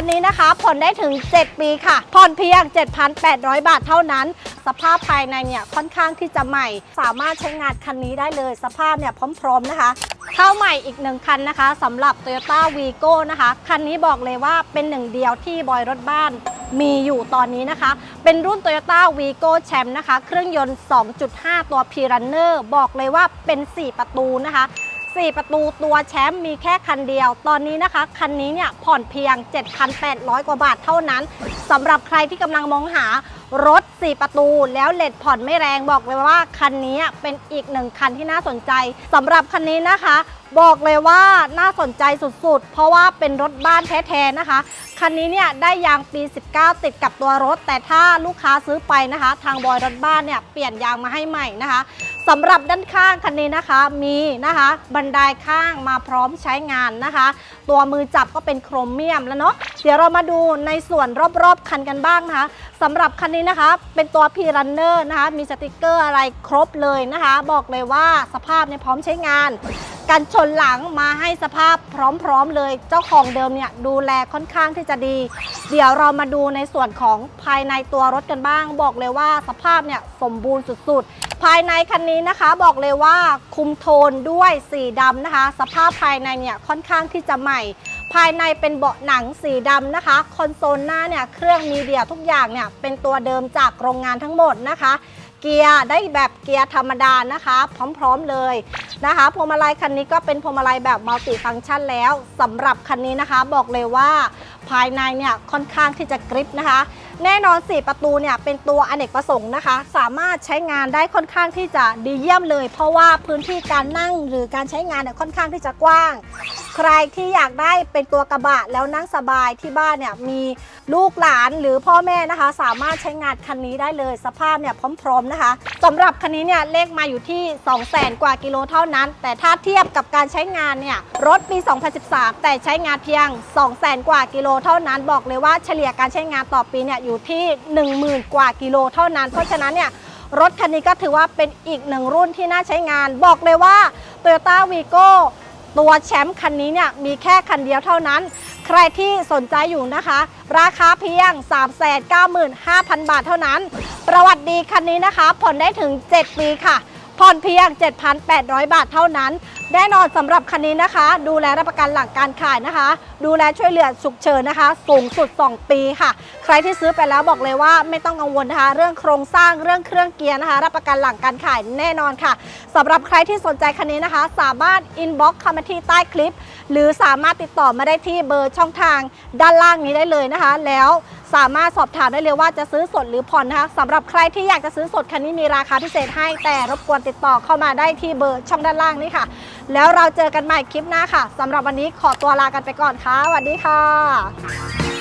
คันนี้นะคะ ผ่อนได้ถึง 7 ปีค่ะ ผ่อนเพียง 7,800 บาทเท่านั้น สภาพภายในเนี่ยค่อนข้างที่จะใหม่ สามารถใช้งานคันนี้ได้เลย สภาพเนี่ยพร้อมๆนะคะเข้าใหม่อีกหนึ่งคันนะคะสำหรับ Toyota Vigo นะคะ คันนี้บอกเลยว่าเป็นหนึ่งเดียวที่บอยรถบ้านมีอยู่ตอนนี้นะคะ เป็นรุ่น Toyota Vigo Champ นะคะ เครื่องยนต์ 2.5 ตัว p r u n n e r บอกเลยว่าเป็น 4 ประตูนะคะ 4 ประตูตัวแชมป์มีแค่คันเดียว ตอนนี้นะคะ คันนี้เนี่ยผ่อนเพียง 7,800 กว่าบาทเท่านั้นสำหรับใครที่กำลังมองหา รถ 4 ประตูแล้วเลทผ่อนไม่แรงบอกเลยว่าคันนี้เป็นอีกหนึ่งคันที่น่าสนใจสำหรับคันนี้นะคะ บอกเลยว่าน่าสนใจสุดๆ เพราะว่าเป็นรถบ้านแท้ๆนะคะ คันนี้เนี่ยได้ยางปี 19 ติดกับตัวรถ แต่ถ้าลูกค้าซื้อไปนะคะ ทางบอยรถบ้านเนี่ยเปลี่ยนยางมาให้ใหม่นะคะสำหรับด้านข้างคันนี้นะคะมีนะคะบันไดข้างมาพร้อมใช้งานนะคะ ตัวมือจับก็เป็นโครเมียมแล้วเนาะเดี๋ยวเรามาดูในส่วนรอบๆคันกันบ้างนะคะสำหรับคันนี้นะคะ เป็นตัว p r u n n e r นะคะ มีสติกเกอร์อะไรครบเลยนะคะ บอกเลยว่าสภาพเนี่ยพร้อมใช้งาน กันชนหลังมาให้สภาพพร้อมๆเลย เจ้าของเดิมเนี่ยดูแลค่อนข้างที่จะดี เดี๋ยวเรามาดูในส่วนของภายในตัวรถกันบ้าง บอกเลยว่าสภาพเนี่ยสมบูรณ์สุดๆ ภายในคันนี้นะคะบอกเลยว่าคุมโทนด้วยสีดำนะคะ สภาพภายในเนี่ยค่อนข้างที่จะใหม่ ภายในเป็นเบาะหนังสีดำนะคะ คอนโซลหน้าเนี่ยเครื่องมีเดียทุกอย่างเนี่ยเป็นตัวเดิมจากโรงงานทั้งหมดนะคะ เกียร์ได้แบบเกียร์ธรรมดานะคะ พร้อมๆเลยนะคะพวงมาลัยคันนี้ก็เป็นพวงมาลัยแบบมัลติฟังก์ชันแล้วสำหรับคันนี้นะคะ บอกเลยว่าภายในเนี่ยค่อนข้างที่จะกริปนะคะ แน่นอน 4 ประตูเนี่ยเป็นตัวอเนกประสงค์นะคะ สามารถใช้งานได้ค่อนข้างที่จะดีเยี่ยมเลย เพราะว่าพื้นที่การนั่งหรือการใช้งานเนี่ยค่อนข้างที่จะกว้าง ใครที่อยากได้เป็นตัวกระบะแล้วนั่งสบายที่บ้านเนี่ยมีลูกหลานหรือพ่อแม่นะคะ สามารถใช้งานคันนี้ได้เลยสภาพเนี่ยพร้อมๆนะคะสำหรับคันนี้เนี่ยเลขมาอยู่ที่ 2 0 0 0 0 0กว่ากิโลเท่านั้น แต่ถ้าเทียบกับการใช้งานเนี่ยรถปี 2013 แต่ใช้งานเพียง 2 0 0 0 0 0กว่ากิโลเท่านั้น บอกเลยว่าเฉลี่ยการใช้งานต่อปีเนี่ยอยู่ที่ 10,000 กว่ากิโลเท่านั้น เพราะฉะนั้นเนี่ยรถคันนี้ก็ถือว่าเป็นอีกหนึ่งรุ่นที่น่าใช้งาน บอกเลยว่า Toyota Vigo ตัวแชมป์คันนี้เนี่ยมีแค่คันเดียวเท่านั้น ใครที่สนใจอยู่นะคะ ราคาเพียง 395,000 บาทเท่านั้น ประวัติดีคันนี้นะคะ ผ่อนได้ถึง 7 ปีค่ะ ผ่อนเพียง 7,800 บาทเท่านั้น แน่นอนสำหรับคันนี้นะคะ ดูแลรับประกันหลังการขายนะคะ ดูแลช่วยเหลือฉุกเฉินนะคะ สูงสุด 2 ปีค่ะ ใครที่ซื้อไปแล้วบอกเลยว่าไม่ต้องกังวลนะคะ เรื่องโครงสร้างเรื่องเครื่องเกียร์นะคะ รับประกันหลังการขายแน่นอนค่ะสำหรับใครที่สนใจคันนี้นะคะ สามารถอินบ็อกซ์เข้ามาที่ใต้คลิป หรือสามารถติดต่อมาได้ที่เบอร์ช่องทางด้านล่างนี้ได้เลยนะคะ แล้ว สามารถสอบถามได้เลยว่าจะซื้อสดหรือผ่อนนะคะสำหรับใครที่อยากจะซื้อสดคันนี้มีราคาพิเศษให้แต่รบกวนติดต่อเข้ามาได้ที่เบอร์ช่องด้านล่างนี่ค่ะ แล้วเราเจอกันใหม่คลิปหน้าค่ะสำหรับวันนี้ขอตัวลากันไปก่อนค่ะสวัสดีค่ะ